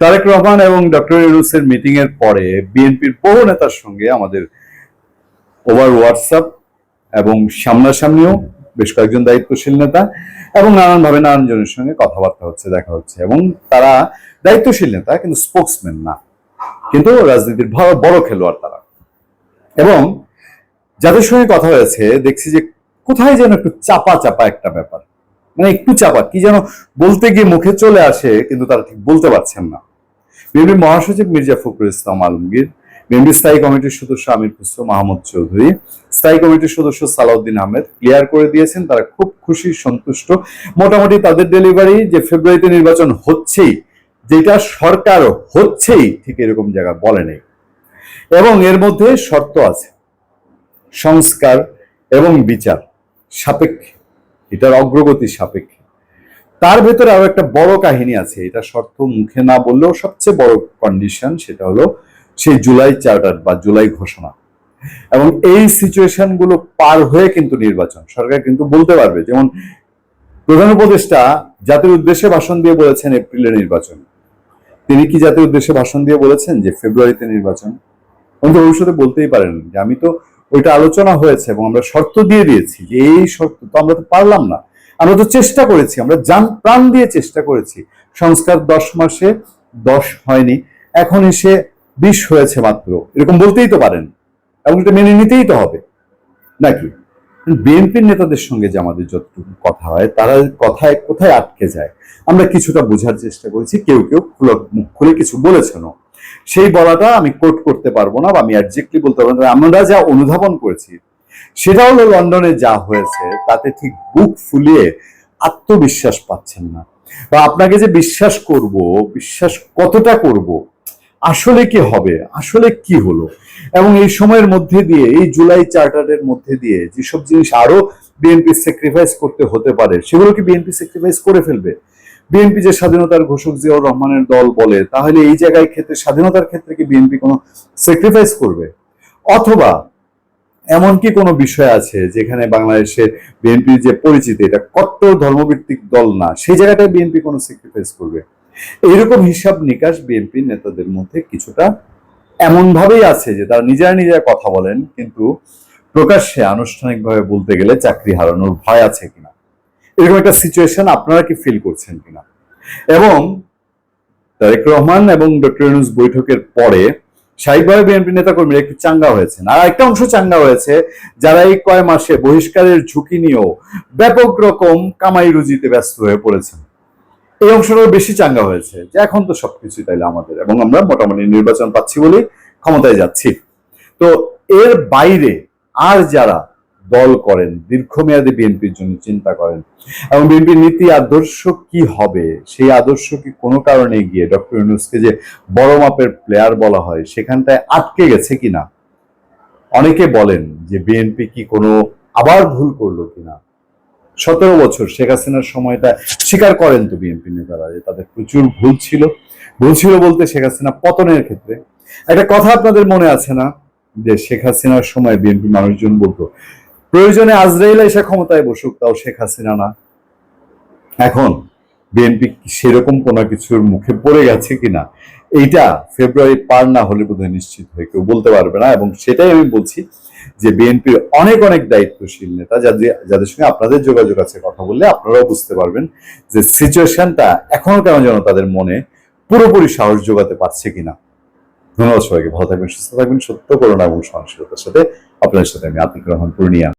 তারেক রহমান এবং ডক্টর ইউনুসের মিটিং এর পরে বিএনপির বহু নেতার সঙ্গে আমাদের ওভার হোয়াটসঅ্যাপ এবং সামনাসামনিও বেশ কয়েকজন দায়িত্বশীল নেতা এবং নানানভাবে নানানজনের সঙ্গে কথাবার্তা হচ্ছে, দেখা হচ্ছে এবং তারা দায়িত্বশীল নেতা কিন্তু স্পোক্সম্যান না। কিন্তু রাজনীতির বড় বড় খেলোয়াড় তারা। এবং যাদের সঙ্গে কথা হয়েছে, দেখছি যে কোথায় যেন একটু চাপা চাপা একটা ব্যাপার। মানে একটু চাপা, কি যেন বলতে গিয়ে মুখে চলে আসে, কিন্তু তারা ঠিক বলতে পারছেন না। বিএনপি মহাসচিব মির্জা ফখরুল ইসলাম আলমগীর, বিএনপি স্থায়ী কমিটির সদস্য আমির খুসরো মাহমুদ চৌধুরী, স্থায়ী কমিটির সদস্য সালাউদ্দিন আহমেদ ক্লিয়ার করে দিয়েছেন। তারা খুব খুশি, সন্তুষ্ট। মোটামুটি তাদের ডেলিভারি যে ফেব্রুয়ারিতে নির্বাচন হচ্ছেই, যেটা সরকার হচ্ছেই, ঠিক এরকম জায়গা বলে নেই। এবং এর মধ্যে শর্ত আছে, সংস্কার এবং বিচার সাপেক্ষে। এটার অগ্রগতি সাপেক্ষে। তার ভেতরে আরও একটা বড় কাহিনী আছে। এটা শর্ত মুখে না বললেও সবচেয়ে বড় কন্ডিশন সেটা হলো সেই জুলাই চার্টার বা জুলাই ঘোষণা। এবং এই সিচুয়েশনগুলো পার হয়ে কিন্তু নির্বাচন। সরকার কিন্তু বলতে পারবে, যেমন প্রধান উপদেষ্টা জাতির উদ্দেশ্যে ভাষণ দিয়ে বলেছেন এপ্রিলে নির্বাচন। তিনি কি জাতির উদ্দেশ্যে ভাষণ দিয়ে বলেছেন যে ফেব্রুয়ারিতে নির্বাচন? উনি তো ভবিষ্যতে বলতেই পারেন যে আমি তো ওইটা আলোচনা হয়েছে এবং আমরা শর্ত দিয়ে দিয়েছি যে এই শর্ত তো আমরা তো পারলাম না। আমরা তো চেষ্টা করেছি, আমরা যান প্রাণ দিয়ে চেষ্টা করেছি। সংস্কার দশ মাসে দশ হয়নি, এখন এসে বিশ হয়েছে মাত্র। এরকম বলতেই তো পারেন, এবং এটা মেনে নিতেই তো হবে, নাকি? বিএনপির নেতাদের সঙ্গে যে আমাদের যতটুকু কথা হয়, তারা কথায় কোথায় আটকে যায়? আমরা কিছুটা বোঝার চেষ্টা করেছি, কেউ কেউ খুলে, মুখ খুলে কিছু বলেছেনও। সেই বলাটা আমি কোট করতে পারব না, বা আমি অ্যাডজেক্টলি বলতে পারব না আমরা যা অনুধাবন করেছি সেটা হলো লন্ডনে যা হয়েছে, তাতে ঠিক বুক ফুলিয়ে আত্মবিশ্বাস পাচ্ছেন না। বা আপনাকে যে বিশ্বাস করব, বিশ্বাস কতটা করব, আসলে কি হবে, আসলে কি হলো? এবং এই সময়ের মধ্যে দিয়ে, এই জুলাই চার্টারের মধ্যে দিয়ে যেসব জিনিস আরও বিএনপি স্যাক্রিফাইস করতে হতে পারে, সেগুলো কি বিএনপি স্যাক্রিফাইস করে ফেলবে? বিএনপি যে স্বাধীনতার ঘোষক জিয়াউর রহমানের দল বলে, তাহলে এই জায়গায় ক্ষেত্রে, স্বাধীনতার ক্ষেত্রে কি বিএনপি কোনো স্যাক্রিফাইস করবে? অথবা এমন কি কোনো বিষয় আছে যেখানে বাংলাদেশের বিএনপির যে পরিচিতি, এটা কট্টর ধর্মভিত্তিক দল না, সেই জায়গাটায় বিএনপি কোনো স্যাক্রিফাইস করবে? এইরকম হিসাব নিকাশ বিএনপির নেতাদের মধ্যে কিছুটা এমন ভাবেই আছে যে তারা নিজেরা নিজেরা কথা বলেন, কিন্তু প্রকাশ্যে আনুষ্ঠানিকভাবে বলতে গেলে চাকরি হারানোর ভয় আছে কিনা? এরকম একটা সিচুয়েশন আপনারা কি ফিল করছেন কিনা? এবং তারেক রহমান এবং ডক্টর ইউনুস বৈঠকের পরে স্বাভাবিকভাবে বিএনপি নেতাকর্মীরা একটু চাঙ্গা হয়েছেন। আর একটা অংশ চাঙ্গা হয়েছে, যারা এই কয় মাসে বহিষ্কারের ঝুঁকি নিয়েও ব্যাপক রকম কামাই রুজিতে ব্যস্ত হয়ে পড়েছেন। এই অংশটাও বেশি চাঙ্গা হয়েছে যে এখন তো সবকিছুই তাইলে আমাদের। এবং আমরা মোটামুটি নির্বাচন পাচ্ছি বলেই ক্ষমতায় যাচ্ছি। তো এর বাইরে আর যারা দল করেন, দীর্ঘমেয়াদী বিএনপির জন্য চিন্তা করেন। এবং বিএনপির নীতি আদর্শ কি হবে? সেই আদর্শ কি কোনো কারণে গিয়ে ডক্টর ইউনুসকে যে বড় মাপের প্লেয়ার বলা হয়, সেখানটায় আটকে গেছে কিনা? অনেকে বলেন যে বিএনপি কি কোনো আবার ভুল করল কিনা? সতেরো বছর শেখ হাসিনার সময়টা স্বীকার করেন তো বিএনপি নেতারা যে তাদের প্রচুর ভুল ছিল। ভুল ছিল বলতে শেখ হাসিনা পতনের ক্ষেত্রে। একটা কথা আপনাদের মনে আছে না? যে শেখ হাসিনার সময় বিএনপি মানুষজন বলতো প্রয়োজনে আজরাইল এসে ক্ষমতায় বসুক, তাও শেখ হাসিনা না। এখন বিএনপি সেরকম কোনো কিছুর মুখে পড়ে গেছে কিনা, এইটা ফেব্রুয়ারি পার না হলে বোধহয় নিশ্চিত হয়ে, কেউ বলতে পারবে না। এবং সেটাই আমি বলছি যে বিএনপির অনেক অনেক দায়িত্বশীল নেতা, যাদের যাদের সঙ্গে আপনাদের যোগাযোগ আছে কথা বললে আপনারাও বুঝতে পারবেন যে সিচুয়েশনটা এখনও কেন যেন তাদের মনে পুরোপুরি সাহস যোগাতে পারছে কিনা। ধন্যবাদ সবাইকে, ভালো থাকবেন, সুস্থ থাকবেন, সত্য করোনা এবং সহনশীলতার সাথে। আপনাদের সাথে আমি আতিক রহমান পূর্ণিয়া।